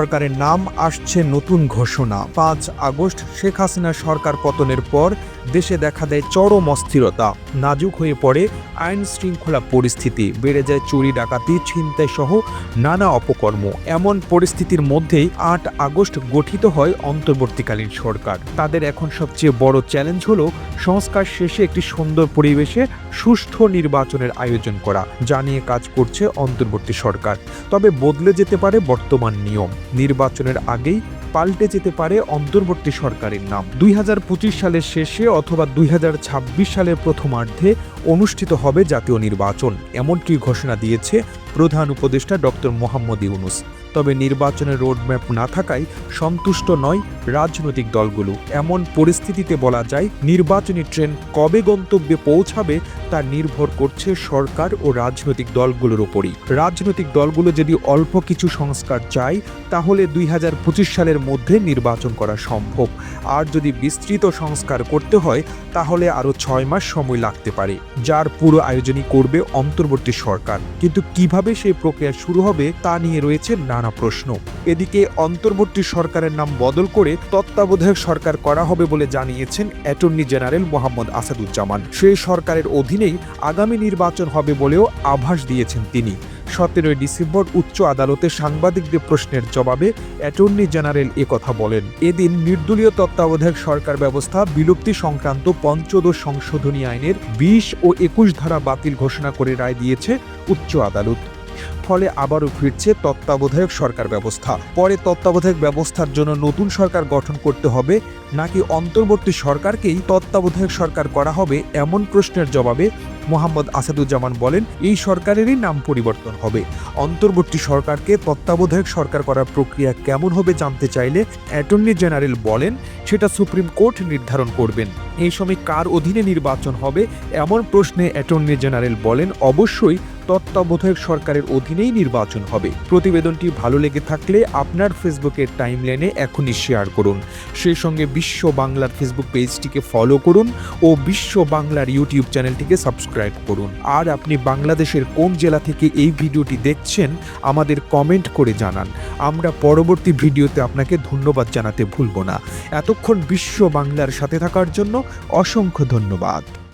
সরকারের নাম আসছে নতুন ঘোষণা। পাঁচ আগস্ট শেখ হাসিনা সরকার পতনের পর দেশে দেখা দেয় চরম অস্থিরতা। নাজুক হয়ে পড়ে আইন শৃঙ্খলা পরিস্থিতি। বেড়ে যায় চুরি, ডাকাতি, ছিনতাই সহ নানা অপকর্ম। এমন পরিস্থিতির মধ্যেই আট আগস্ট গঠিত হয় অন্তর্বর্তীকালীন সরকার। তাদের এখন সবচেয়ে বড় চ্যালেঞ্জ হল সংস্কার শেষে একটি সুন্দর পরিবেশে সুষ্ঠু নির্বাচনের আয়োজন করা। যা নিয়ে কাজ করছে অন্তর্বর্তী সরকার। তবে বদলে যেতে পারে বর্তমান নিয়ম। নির্বাচনের আগেই পাল্টে যেতে পারে অন্তর্বর্তী সরকারের নাম। দুই হাজার পঁচিশ সালের শেষে অথবা দুই হাজার ছাব্বিশ সালের প্রথমার্ধে অনুষ্ঠিত হবে জাতীয় নির্বাচন এমনকি ঘোষণা দিয়েছে প্রধান উপদেষ্টা ডক্টর মোহাম্মদ ইউনুস। তবে নির্বাচনের রোডম্যাপ না থাকায় সন্তুষ্ট নয় রাজনৈতিক দলগুলো। এমন পরিস্থিতিতে বলা যায়, নির্বাচনী ট্রেন কবে গন্তব্যে পৌঁছাবে তা নির্ভর করছে সরকার ও রাজনৈতিক দলগুলোর উপরই। রাজনৈতিক দলগুলো যদি অল্প কিছু সংস্কার চায়, তাহলে দুই হাজার পঁচিশ সালের মধ্যে নির্বাচন করা সম্ভব। আর যদি বিস্তৃত সংস্কার করতে হয়, তাহলে আরও ছয় মাস সময় লাগতে পারে। যার পুরো আয়োজনই করবে অন্তর্বর্তী সরকার। কিন্তু কীভাবে সেই প্রক্রিয়া শুরু হবে তা নিয়ে রয়েছে নানা প্রশ্ন। এদিকে অন্তর্বর্তী সরকারের নাম বদল করে তত্ত্বাবধায়ক সরকার করা হবে বলে জানিয়েছেন অ্যাটর্নি জেনারেল মোহাম্মদ আসাদুজ্জামান। সেই সরকারের অধীনেই আগামী নির্বাচন হবে বলেও আভাস দিয়েছেন তিনি। সতেরোই ডিসেম্বর উচ্চ আদালতে সাংবাদিকদের প্রশ্নের জবাবে অ্যাটর্নি জেনারেল কথা বলেন। এদিন নির্দলীয় তত্ত্বাবধায়ক সরকার ব্যবস্থা বিলুপ্তি সংক্রান্ত পঞ্চদশ সংশোধনী আইনের বিশ ও একুশ ধারা বাতিল ঘোষণা করে রায় দিয়েছে উচ্চ আদালত। ফলে আবারও ফিরছে তত্ত্বাবধায়ক সরকার ব্যবস্থা। পরে তত্ত্বাবধায়ক ব্যবস্থার জন্য নতুন সরকার গঠন করতে হবে, নাকি অন্তর্বর্তী সরকারকেই তত্ত্বাবধায়ক সরকার করা হবে এমন প্রশ্নের জবাবে মোহাম্মদ আসাদুজ্জামান বলেন, এই সরকারেরই নাম পরিবর্তন হবে। অন্তর্বর্তী সরকারকে তত্ত্বাবধায়ক সরকার করার প্রক্রিয়া কেমন হবে জানতে চাইলে অ্যাটর্নি জেনারেল বলেন, সেটা সুপ্রিম কোর্ট নির্ধারণ করবেন। এই সময় কার অধীনে নির্বাচন হবে এমন প্রশ্নে অ্যাটর্নি জেনারেল বলেন, অবশ্যই তত্ত্বাবধায়ক সরকারের অধীনেই নির্বাচন হবে। প্রতিবেদনটি ভালো লেগে থাকলে আপনার ফেসবুকের টাইমলাইনে এখনই শেয়ার করুন। সেই সঙ্গে বিশ্ব বাংলার ফেসবুক পেজটিকে ফলো করুন ও বিশ্ব বাংলার ইউটিউব চ্যানেলটিকে সাবস্ক্রাইব করুন। আর আপনি বাংলাদেশের কোন জেলা থেকে এই ভিডিওটি দেখছেন, আমাদের কমেন্ট করে জানান। আমরা পরবর্তী ভিডিওতে আপনাকে ধন্যবাদ জানাতে ভুলব না। এতক্ষণ বিশ্ব বাংলার সাথে থাকার জন্য অসংখ্য ধন্যবাদ।